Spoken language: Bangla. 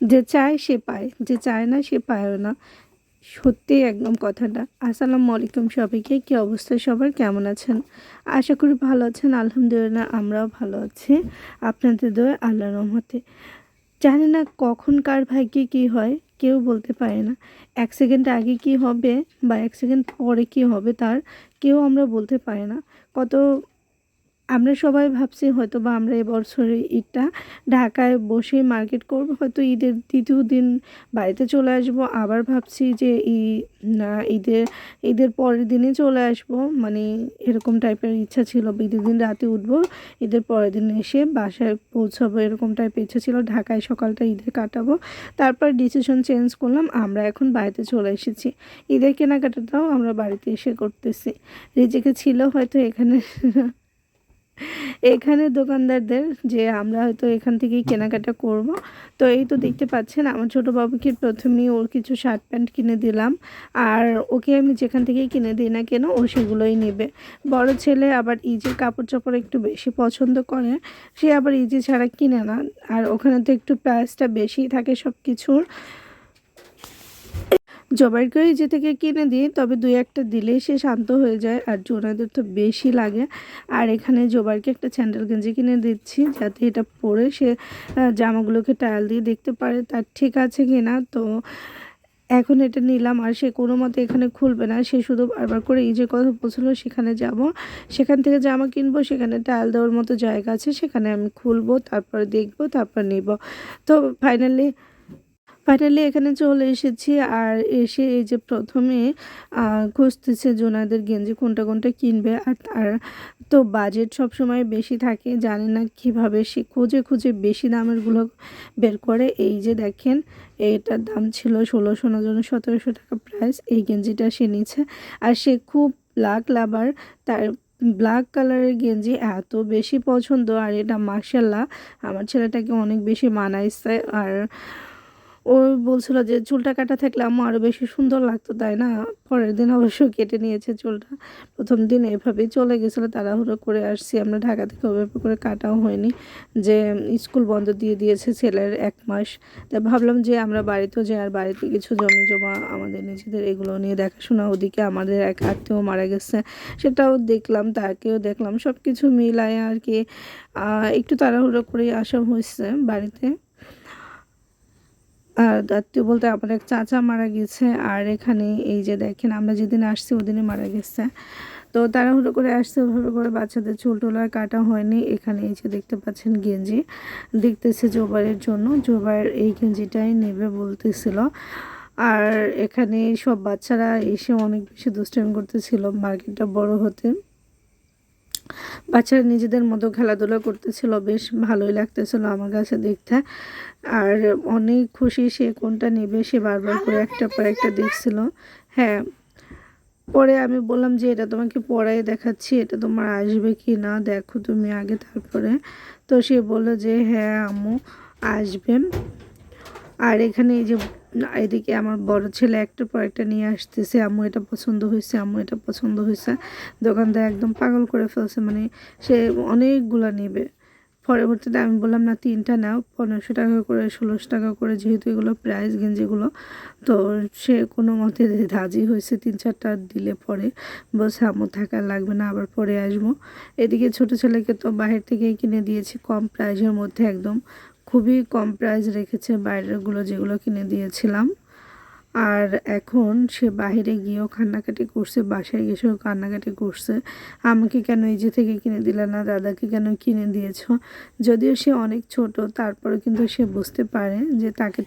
যে চায় সে পায়, যে চায় না সে পায়ও না। সত্যি একদম কথাটা। আসসালামু আলাইকুম সবাইকে, কী অবস্থা সবার? কেমন আছেন? আশা করি ভালো আছেন, আলহামদুলিল্লাহ আমরাও ভালো আছি। আপনাদের দোয়া আল্লাহ রহমতে। জানি না কখন কার ভাগ্যে কী হয়, কেউ বলতে পারে না। এক সেকেন্ড আগে কি হবে বা এক সেকেন্ড পরে কি হবে তার, কেউ আমরা বলতে পারি না। কত আমরা সবাই ভাবছি হয়তো বা আমরা এবছরে ঈদটা ঢাকায় বসে মার্কেট করব, হয়তো ঈদের দ্বিতীয় দিন বাড়িতে চলে আসব। আবার ভাবছি যে ঈদের ঈদের পরের দিনে চলে আসব। মানে এরকম টাইপের ইচ্ছা ছিল, ঈদের দিন রাতে উঠবো, ঈদের পরের দিন এসে বাসায় পৌঁছাবো, এরকম টাইপের ইচ্ছা ছিল। ঢাকায় সকালটা ঈদের কাটাবো। তারপর ডিসিশন চেঞ্জ করলাম, আমরা এখন বাড়িতে চলে এসেছি। ঈদের কেনাকাটাটাও আমরা বাড়িতে এসে করতেছি। রিজিকে ছিল হয়তো এখানে এখানে দোকানদারদের যে আমরা হয়তো এখান থেকেই কেনাকাটা করব। তো এই তো দেখতে পাচ্ছেন, আমার ছোটো বাবুকে প্রথমেই ওর কিছু শার্ট প্যান্ট কিনে দিলাম। আর ওকে আমি যেখান থেকেই কিনে দিই না কেন, ও সেগুলোই নেবে। বড় ছেলে আবার ইজে কাপড় চোপড় একটু বেশি পছন্দ করে, সে আবার ইজি ছাড়া কিনে না। আর ওখানে তো একটু প্রাইসটা বেশি থাকে সব কিছুর জবাইকেই যে থেকে কিনে দিই, তবে দুই একটা দিলেই সে শান্ত হয়ে যায় আর জোনাদের তো বেশি লাগে। আর এখানে জোবাইকে একটা স্যান্ডেল গেঞ্জি কিনে দিচ্ছি, যাতে এটা পরে সে জামাগুলোকে টায়াল দিয়ে দেখতে পারে তার ঠিক আছে কি না তো এখন এটা নিলাম আর সে কোনো মতে এখানে খুলবে না। সে শুধু বারবার করে এই যে কথা বলছিল, সেখানে যাব। সেখান থেকে জামা কিনবো, সেখানে টায়াল দেওয়ার মতো জায়গা আছে, সেখানে আমি খুলবো, তারপর দেখব, তারপর নিব। তো ফাইনালি ফাইনালি এখানে চলে এসেছি আর এসে এই যে প্রথমে খুঁজতেছে জোনাদের গেঞ্জি কোনটা কোনটা কিনবে আর তার তো বাজেট সব সময় বেশি থাকে। জানে না কীভাবে সে খুঁজে খুঁজে বেশি দামেরগুলো বের করে। এই যে দেখেন, এটার দাম ছিল ষোলোশো জন্য সতেরোশো টাকা প্রাইস এই গেঞ্জিটা সে নিচ্ছে আর সে খুব ব্ল্যাক লাভার তার ব্ল্যাক কালারের গেঞ্জি এত বেশি পছন্দ আর এটা মার্শাল্লাহ আমার ছেলেটাকে অনেক বেশি মানাইছে আর ও বলছিল যে চুলটা কাটা থাকলে আমার আরও বেশি সুন্দর লাগতো, তাই না? পরের দিন অবশ্য কেটে নিয়েছে চুলটা। প্রথম দিন এভাবেই চলে গেছিল, তাড়াহুড়ো করে আসছি আমরা। ঢাকা থেকে ওভাবে করে কাটাও হয়নি। যে স্কুল বন্ধ দিয়ে দিয়েছে ছেলের এক মাস। তাই ভাবলাম যে আমরা বাড়িতেও যাই, আর বাড়িতে কিছু জমি জমা আমাদের নিজেদের এগুলো নিয়ে দেখাশোনা। ওদিকে আমাদের এক আত্মীয় মারা গেছে, সেটাও দেখলাম, তাকেও দেখলাম। সব কিছু মিলায় আর কি একটু তাড়াহুড়ো করেই আসা হয়েছে বাড়িতে। আত্মীয় বলতে আমার এক চাচা মারা গেছে, আর এখানে এই যে দেখেন, আমরা যেদিন আসছি ওদিনই মারা গেছে। তো তাড়াহুড়ো করে আসছে, ওভাবে করে বাচ্চাদের চুল টোলার কাটা হয়নি। এখানে এই যে দেখতে পাচ্ছেন গেঞ্জি, দেখতেছে জোবারের জন্য। জোবার এই গেঞ্জিটাই নেবে বলতেছিল। আর এখানে সব বাচ্চারা এসে অনেক বেশি দুষ্টামি করতেছিল, মার্কেটটা বড় হতে। বাচ্চারা নিজেদের মতো খেলাধুলা করতেছিল, বেশ ভালোই লাগতেছিল আমার কাছে দেখতে। আর অনেক খুশি সে কোনটা নেবে, সে বারবার করে একটা পর একটা দেখছিল। হ্যাঁ পরে আমি বললাম যে, এটা তোমাকে পড়াই দেখাচ্ছি, এটা তোমার আসবে কি না? দেখো তুমি আগে তারপরে। তো সে বলল যে হ্যাঁ আম্মু আসবে আর এখানে এই যে এদিকে আমার বড় ছেলে একটার পর একটা নিয়ে আসতেছে, আম্মু এটা পছন্দ হয়েছে, আম্মু এটা পছন্দ হয়েছে। দোকানদার একদম পাগল করে ফেলছে মানে সে অনেকগুলা নেবে। পরবর্তীতে আমি বললাম, না, তিনটা নাও, পনেরোশো টাকা করে, ষোলোশো টাকা করে, যেহেতু এগুলো প্রাইস গেঞ্জিগুলো তো সে কোনো মতে রাজি হয়েছে, তিন চারটা দিলে পরে। বলছে আমার থাকা লাগবে না, আবার পরে আসব। এদিকে ছোট ছেলেকে তো বাহির থেকেই কিনে দিয়েছি, কম প্রাইসের মধ্যে একদম। খুবই কম প্রাইস রেখেছে বাইরেরগুলো যেগুলো কিনে দিয়েছিলাম। আর এখন সে বাহিরে গিয়েও কান্নাকাটি করছে, বাসায় গেছেও কান্নাকাটি করছে। আমাকে কেন এই যে থেকে কিনে দিলে না? দাদাকে কেন কিনে দিয়েছ? যদিও সে অনেক ছোট তারপরে কিন্তু সে বুঝতে পারে যে তাকে